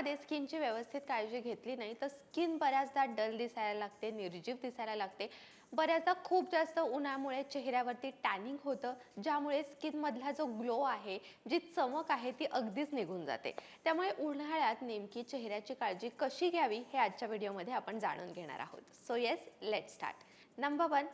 उन्हाळ्यामध्ये स्किनची व्यवस्थित काळजी घेतली नाही तर स्किन बऱ्याचदा डल दिसायला लागते निर्जीव दिसायला लागते. बऱ्याचदा खूप जास्त उन्हामुळे चेहऱ्यावरती टॅनिंग होतं ज्यामुळे स्किनमधला जो ग्लो आहे जी चमक आहे ती अगदीच निघून जाते. त्यामुळे उन्हाळ्यात नेमकी चेहऱ्याची काळजी कशी घ्यावी हे आजच्या व्हिडिओमध्ये आपण जाणून घेणार आहोत. So yes let start number one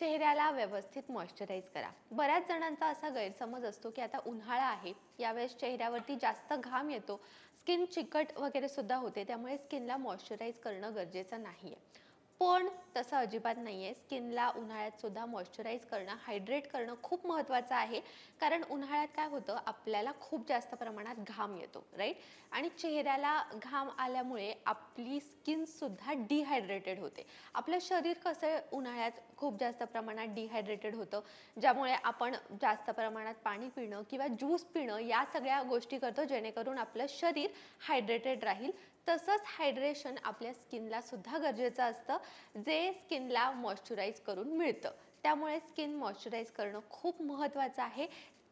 चेहऱ्याला व्यवस्थित मॉइश्चराईज करा. बऱ्याच जणांचा असा गैरसमज असतो की आता उन्हाळा आहे यावेळेस चेहऱ्यावरती जास्त घाम येतो स्किन चिकट वगैरे सुद्धा होते त्यामुळे स्किनला मॉइश्चराईज करणं गरजेचं नाही आहे पण तसं अजिबात नाही आहे स्किनला उन्हाळ्यात सुद्धा मॉइश्चराईज करणं हायड्रेट करणं खूप महत्त्वाचं आहे. कारण उन्हाळ्यात काय होतं आपल्याला खूप जास्त प्रमाणात घाम येतो राईट आणि चेहऱ्याला घाम आल्यामुळे आपली स्किनसुद्धा डिहायड्रेटेड होते. आपलं शरीर कसं उन्हाळ्यात खूप जास्त प्रमाणात डिहायड्रेटेड होतं ज्यामुळे आपण जास्त प्रमाणात पाणी पिणं किंवा ज्यूस पिणं या सगळ्या गोष्टी करतो जेणेकरून आपलं शरीर हायड्रेटेड राहील. तसंच हायड्रेशन आपल्या स्किनला सुद्धा गरजेचं असतं जे स्किनला मॉइश्चराईज करून मिळतं. त्यामुळे स्किन मॉइश्चराईज करणं खूप महत्त्वाचं आहे.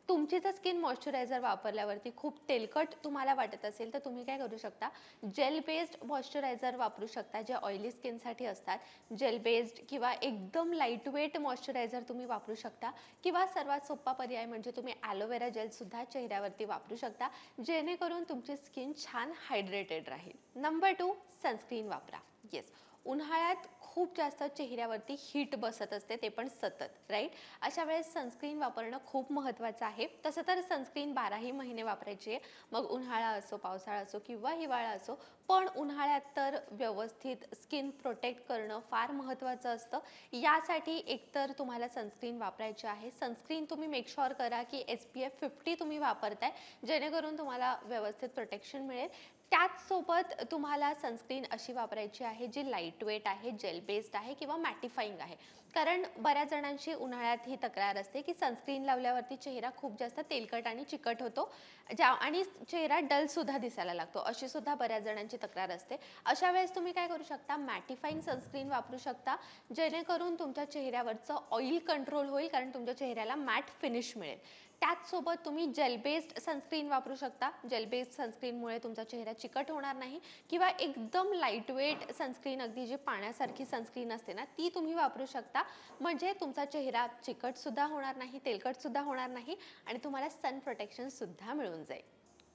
तुमची जर स्किन मॉइश्चरायझर वापरल्यावरती खूप तेलकट तुम्हाला वाटत असेल तर तुम्ही काय करू शकता? जेल बेस्ड मॉइश्चरायझर वापरू शकता जे ऑइली स्किनसाठी असतात. जेल बेस्ड किंवा एकदम लाईटवेट मॉइश्चरायझर तुम्ही वापरू शकता. किंवा सर्वात सोपा पर्याय म्हणजे तुम्ही ॲलोवेरा जेलसुद्धा चेहऱ्यावरती वापरू शकता जेणेकरून तुमची स्किन छान हायड्रेटेड राहील. नंबर टू सनस्क्रीन वापरा. येस उन्हाळ्यात खूप जास्त चेहऱ्यावरती हीट बसत असते ते पण सतत राईट अशा वेळेस सनस्क्रीन वापरणं खूप महत्त्वाचं आहे. तसं तर सनस्क्रीन बाराही महिने वापरायची आहे. मग उन्हाळा असो पावसाळा असो किंवा हिवाळा असो पण उन्हाळ्यात तर व्यवस्थित स्किन प्रोटेक्ट करणं फार महत्त्वाचं असतं. यासाठी एकतर तुम्हाला सनस्क्रीन वापरायची आहे. सनस्क्रीन तुम्ही मेक करा की एस पी एफ फिफ्टी तुम्ही वापरताय जेणेकरून तुम्हाला व्यवस्थित प्रोटेक्शन मिळेल. त्याचसोबत तुम्हाला सनस्क्रीन अशी वापरायची आहे जी लाइट वेट आहे जेल बेस्ड आहे किंवा मॅटिफाईंग आहे. कारण बऱ्याच जणांची उन्हाळ्यात ही तक्रार असते की सनस्क्रीन लावल्यावरती चेहरा खूप जास्त तेलकट आणि चिकट होतो ज्या आणि चेहरा डलसुद्धा दिसायला लागतो. अशी सुद्धा बऱ्याच जणांची तक्रार असते. अशा वेळेस तुम्ही काय करू शकता? मॅटिफाईंग सनस्क्रीन वापरू शकता. जेणेकरून तुमच्या चेहऱ्यावरचं ऑइल कंट्रोल होईल कारण तुमच्या चेहऱ्याला मॅट फिनिश मिळेल. त्याचसोबत तुम्ही जेल बेस्ड सनस्क्रीन वापरू शकता. जेल बेस्ड सनस्क्रीनमुळे तुमचा चेहरा चिकट होणार नाही किंवा एकदम लाईटवेट सनस्क्रीन अगदी जी पाण्यासारखी सनस्क्रीन असते ना ती तुम्ही वापरू शकता. म्हणजे तुमचा चेहरा चिकटसुद्धा होणार नाही तेलकटसुद्धा होणार नाही आणि तुम्हाला सन प्रोटेक्शनसुद्धा मिळून जाईल.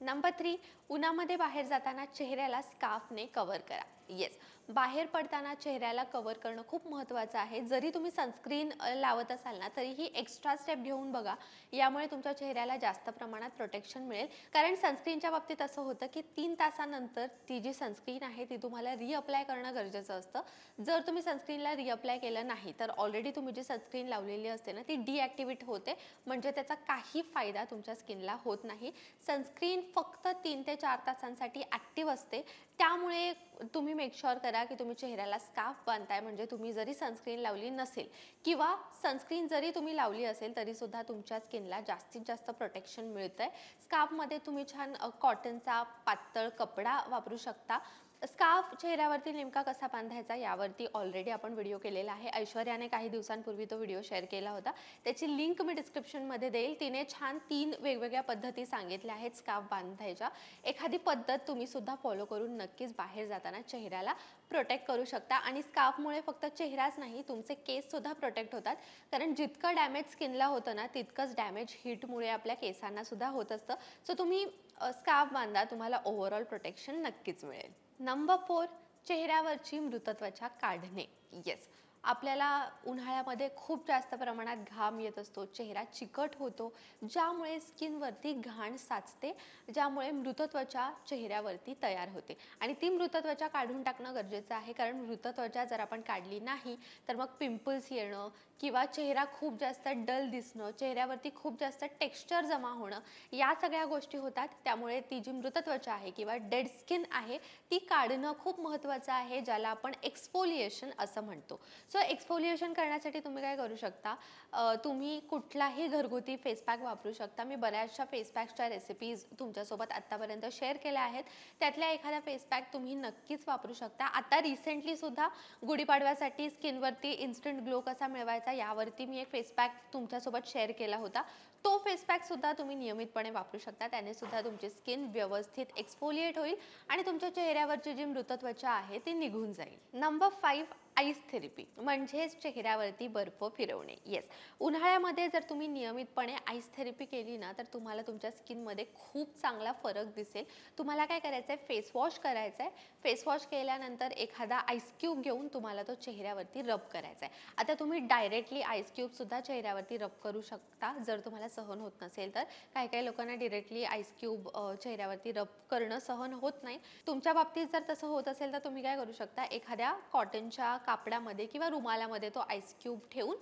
नंबर थ्री उन्हामध्ये बाहेर जाताना चेहऱ्याला स्काफने कवर करा. येस बाहेर पडताना चेहऱ्याला कवर करणं खूप महत्त्वाचं आहे. जरी तुम्ही सनस्क्रीन लावत असाल ना तरीही एक्स्ट्रा स्टेप घेऊन बघा. यामुळे तुमच्या चेहऱ्याला जास्त प्रमाणात प्रोटेक्शन मिळेल. कारण सनस्क्रीनच्या बाबतीत असं होतं की तीन तासानंतर ती जी सनस्क्रीन आहे ती तुम्हाला रिअप्लाय करणं गरजेचं असतं. जर तुम्ही सनस्क्रीनला रिअप्लाय केलं नाही तर ऑलरेडी तुम्ही जी सनस्क्रीन लावलेली असते ना ती डिॲक्टिवेट होते. म्हणजे त्याचा काही फायदा तुमच्या स्किनला होत नाही. सनस्क्रीन फक्त तीन ते चार तासांसाठी ॲक्टिव्ह असते. त्यामुळे तुम्ही मेक शुअर करा की तुम्ही चेहऱ्याला स्काफ बांधताय म्हणजे तुम्ही जरी सनस्क्रीन लावली नसेल किंवा सनस्क्रीन जरी तुम्ही लावली असेल तरीसुद्धा तुमच्या स्किनला जास्तीत जास्त प्रोटेक्शन मिळतं आहे स्काफमध्ये तुम्ही छान कॉटनचा पातळ कपडा वापरू शकता. स्कार्फ चेहऱ्यावरती नेमका कसा बांधायचा यावरती ऑलरेडी आपण व्हिडिओ केलेला आहे. ऐश्वर्याने काही दिवसांपूर्वी तो व्हिडिओ शेअर केला होता. त्याची लिंक मी डिस्क्रिप्शनमध्ये देईल. तिने छान तीन वेगवेगळ्या पद्धती सांगितल्या आहेत स्कार्फ बांधायच्या. एखादी पद्धत तुम्ही सुद्धा फॉलो करून नक्कीच बाहेर जाताना चेहऱ्याला प्रोटेक्ट करू शकता. आणि स्कार्फमुळे फक्त चेहराच नाही तुमचे केससुद्धा प्रोटेक्ट होतात. कारण जितकं डॅमेज स्किनला होतं ना तितकंच डॅमेज हीटमुळे आपल्या केसांनासुद्धा होत असतं. सो तुम्ही स्कार्फ बांधा तुम्हाला ओव्हरऑल प्रोटेक्शन नक्कीच मिळेल. नंबर फोर चेहऱ्यावरची मृत त्वचा काढणे. येस आपल्याला उन्हाळ्यामध्ये खूप जास्त प्रमाणात घाम येत असतो चेहरा चिकट होतो ज्यामुळे स्किनवरती घाण साचते ज्यामुळे मृत त्वचा चेहऱ्यावरती तयार होते. आणि ती मृत त्वचा काढून टाकणं गरजेचं आहे कारण मृत त्वचा जर आपण काढली नाही तर मग पिंपल्स येणं किंवा चेहरा खूप जास्त डल दिसणं चेहऱ्यावरती खूप जास्त टेक्स्चर जमा होणं या सगळ्या गोष्टी होतात. त्यामुळे ती जी मृत त्वचा आहे किंवा डेड स्किन आहे ती काढणं खूप महत्त्वाचं आहे ज्याला आपण एक्सफोलिएशन असं म्हणतो. सो एक्सफोलिएशन करण्यासाठी तुम्ही काय करू शकता? तुम्ही कुठलाही घरगुती फेस पॅक वापरू शकता. मी बऱ्याचशा फेस पॅकच्या रेसिपीज तुमच्यासोबत आत्तापर्यंत शेअर केल्या आहेत. त्यातल्या एखादा फेस पॅक तुम्ही नक्कीच वापरू शकता. आता रिसेंटलीसुद्धा गुढीपाडव्यासाठी स्किनवरती इन्स्टंट ग्लो कसा मिळवायचा यावरती मी एक फेस पॅक तुमच्यासोबत शेअर केला होता. तो फेस पॅक सुद्धा तुम्ही नियमितपणे वापरू शकता. त्याने सुद्धा तुमची स्किन व्यवस्थित एक्सफोलिएट होईल आणि तुमच्या चेहऱ्यावरची जी मृत त्वचा आहे ती निघून जाईल. नंबर फाईव्ह आईस थेरपी म्हणजेच चेहऱ्यावरती बर्फ फिरवणे. येस उन्हाळ्यामध्ये जर तुम्ही नियमितपणे आईस थेरपी केली ना तर तुम्हाला तुमच्या स्किनमध्ये खूप चांगला फरक दिसेल. तुम्हाला काय करायचं आहे फेस वॉश करायचं आहे फेस वॉश केल्यानंतर एखादा आईस क्यूब घेऊन तुम्हाला तो चेहऱ्यावरती रब करायचा आहे आता तुम्ही डायरेक्टली आईस क्यूबसुद्धा चेहऱ्यावरती रब करू शकता जर तुम्हाला सहन होत नसेल तर काही काही लोकांना डिरेक्टली आईस क्यूब चेहऱ्यावरती रब करणं सहन होत नाही. तुमच्या बाबतीत जर तसं होत असेल तर तुम्ही काय करू शकता? एखाद्या कॉटनच्या कापडामध्ये किंवा रुमालामध्ये तो आईस क्यूब ठेवून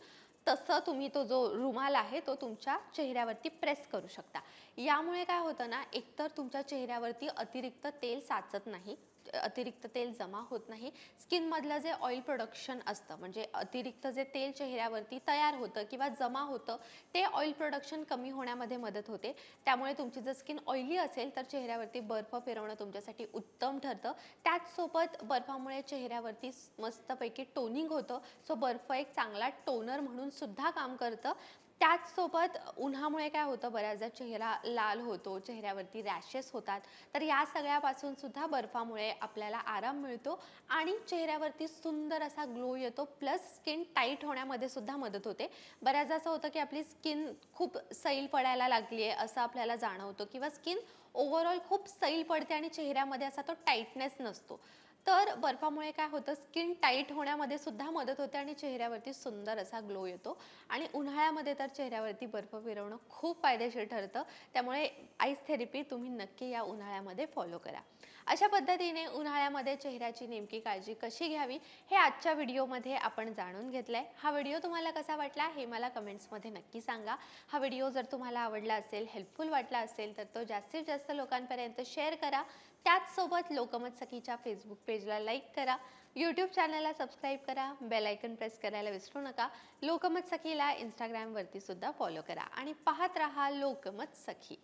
तसं तुम्ही तो जो रुमाल आहे तो तुमच्या चेहऱ्यावरती प्रेस करू शकता. यामुळे काय होतं ना एकतर तुमच्या चेहऱ्यावरती अतिरिक्त तेल साचत नाही अतिरिक्त तेल जमा होत नाही. स्किनमधलं जे ऑइल प्रोडक्शन असतं म्हणजे अतिरिक्त जे तेल चेहऱ्यावरती तयार होतं किंवा जमा होतं ते ऑइल प्रोडक्शन कमी होण्यामध्ये मदत होते. त्यामुळे तुमची जर स्किन ऑइली असेल तर चेहऱ्यावरती बर्फ फिरवणं तुमच्यासाठी उत्तम ठरतं. त्याचसोबत बर्फामुळे चेहऱ्यावरती मस्तपैकी टोनिंग होतं. सो बर्फ एक चांगला टोनर म्हणून सुद्धा काम करतं. त्याचसोबत उन्हामुळे काय होतं बऱ्याचदा चेहरा लाल होतो चेहऱ्यावरती रॅशेस होतात. तर या सगळ्यापासून सुद्धा बर्फामुळे आपल्याला आराम मिळतो आणि चेहऱ्यावरती सुंदर असा ग्लो येतो. प्लस स्किन टाईट होण्यामध्ये सुद्धा मदत होते. बऱ्याचदा असं होतं की आपली स्किन खूप सैल पडायला लागली आहे असं आपल्याला जाणवतं. किंवा स्किन ओव्हरऑल खूप सैल पडते आणि चेहऱ्यामध्ये असा तो टाईटनेस नसतो. तर बर्फामुळे काय होतं? स्किन टाईट होण्यामध्ये सुद्धा मदत होते आणि चेहऱ्यावरती सुंदर असा ग्लो येतो. आणि उन्हाळ्यामध्ये तर चेहऱ्यावरती बर्फ फिरवणं खूप फायदेशीर ठरतं. त्यामुळे आईस थेरपी तुम्ही नक्की या उन्हाळ्यामध्ये फॉलो करा. अशा पद्धतीने उन्हाळ्यामध्ये चेहऱ्याची नेमकी काळजी कशी घ्यावी? हे आजच्या व्हिडिओमध्ये आपण जाणून घेतलं आहे हा व्हिडिओ तुम्हाला कसा वाटला? हे मला कमेंट्समध्ये नक्की सांगा. हा व्हिडिओ जर तुम्हाला आवडला असेल हेल्पफुल वाटला असेल तर तो जास्तीत जास्त लोकांपर्यंत शेअर करा. त्याचसोबत लोकमत सखीच्या फेसबुक पेजला लाईक करा. यूट्यूब चॅनलला सबस्क्राईब करा. बेल आयकन प्रेस करायला विसरू नका. लोकमत सखीला इंस्टाग्रामवरती सुद्धा फॉलो करा. आणि पाहत राहा लोकमत सखी